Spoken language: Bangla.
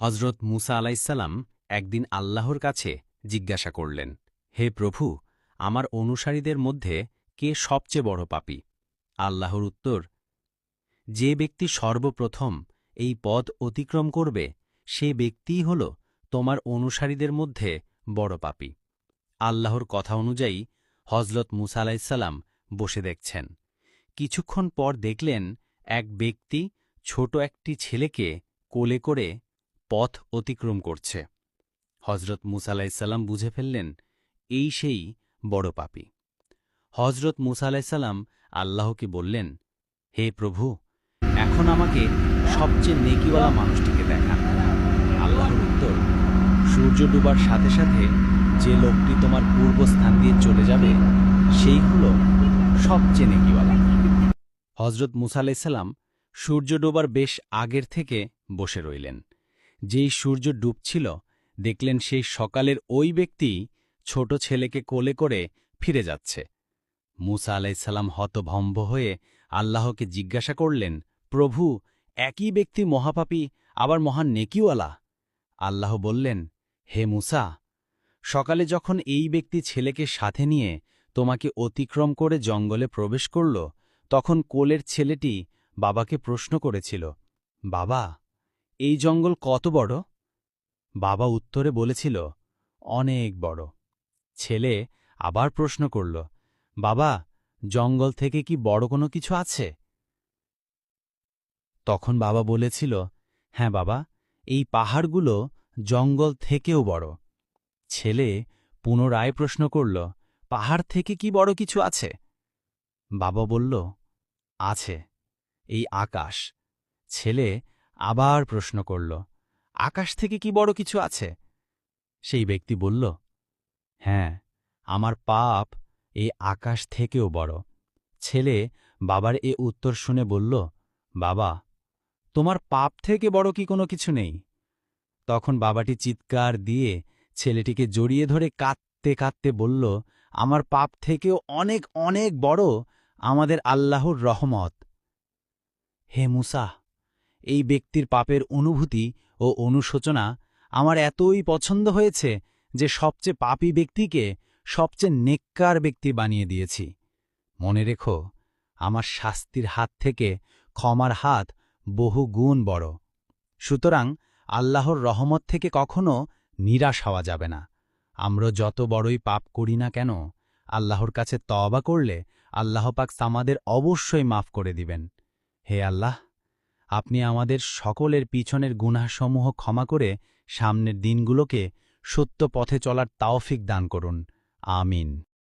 হজরত মুসা আলাইসাল্লাম একদিন আল্লাহর কাছে জিজ্ঞাসা করলেন, হে প্রভু, আমার অনুসারীদের মধ্যে কে সবচেয়ে বড় পাপী? আল্লাহর উত্তর, যে ব্যক্তি সর্বপ্রথম এই পথ অতিক্রম করবে, সে ব্যক্তিই হল তোমার অনুসারীদের মধ্যে বড় পাপী। আল্লাহর কথা অনুযায়ী হজরত মুসা আলাইসাল্লাম বসে দেখছেন। কিছুক্ষণ পর দেখলেন, এক ব্যক্তি ছোট একটি ছেলেকে কোলে করে পথ অতিক্রম করছে। হজরত মুসা আলাইসাল্লাম বুঝে ফেললেন, এই সেই বড় পাপী। হজরত মুসা আলাইসাল্লাম আল্লাহকে বললেন, হে প্রভু, এখন আমাকে সবচেয়ে নেকিওয়ালা মানুষটিকে দেখান। আল্লাহর উত্তর, সূর্য ডুবার সাথে সাথে যে লোকটি তোমার পূর্বস্থান দিয়ে চলে যাবে, সেই হল সবচেয়ে নেকিওয়ালা। হজরত মুসা আলাইসাল্লাম সূর্য ডোবার বেশ আগের থেকে বসে রইলেন। যেই সূর্য ডুবছিল, দেখলেন সেই সকালের ওই ব্যক্তি ছোট ছেলেকে কোলে করে ফিরে যাচ্ছে। মুসা আলাইসাল্লাম হতভম্ব হয়ে আল্লাহকে জিজ্ঞাসা করলেন, প্রভু, একই ব্যক্তি মহাপাপী, আবার মহান নেকিওয়ালা? আল্লাহ বললেন, হে মুসা, সকালে যখন এই ব্যক্তি ছেলেকে সাথে নিয়ে তোমাকে অতিক্রম করে জঙ্গলে প্রবেশ করল, তখন কোলের ছেলেটি বাবাকে প্রশ্ন করেছিল, বাবা এই জঙ্গল কত বড়? বাবা উত্তরে বলেছিল, অনেক বড়। ছেলে আবার প্রশ্ন করল, বাবা, জঙ্গল থেকে কি বড় কোনো কিছু আছে? তখন বাবা বলেছিল হ্যাঁ বাবা, এই পাহাড়গুলো জঙ্গল থেকেও বড়। ছেলে পুনরায় প্রশ্ন করল, পাহাড় থেকে কি বড় কিছু আছে? বাবা বলল, আছে, এই আকাশ। ছেলে আবার প্রশ্ন করল, আকাশ থেকে কি বড় কিছু আছে? সেই ব্যক্তি বলল হ্যাঁ আমার পাপ এই আকাশ থেকেও বড়। ছেলে বাবার এ উত্তর শুনে বলল, বাবা, তোমার পাপ থেকে বড় কি কোনো কিছু নেই? তখন বাবাটি চিৎকার দিয়ে ছেলেটিকে জড়িয়ে ধরে কাঁদতে কাঁদতে বলল, আমার পাপ থেকেও অনেক অনেক বড় আমাদের আল্লাহর রহমত। হে মুসা এই ব্যক্তির পাপের অনুভূতি ও অনুশোচনা আমার এতই পছন্দ হয়েছে যে সবচেয়ে পাপী ব্যক্তিকে সবচেয়ে নেককার ব্যক্তি বানিয়ে দিয়েছি। মনে রেখো, আমার শাস্তির হাত থেকে ক্ষমার হাত বহু গুণ বড়। সুতরাং আল্লাহর রহমত থেকে কখনো নিরাশ হওয়া যাবে না। আমরা যত বড়ই পাপ করি না কেন, আল্লাহর কাছে তওবা করলে আল্লাহ পাক সামাদের অবশ্যই মাফ করে দিবেন। হে আল্লাহ! আপনি আমাদের সকলের পিছনের গুনাসমূহ ক্ষমা করে সামনের দিনগুলোকে সত্য পথে চলার তাওফিক দান করুন। আমিন।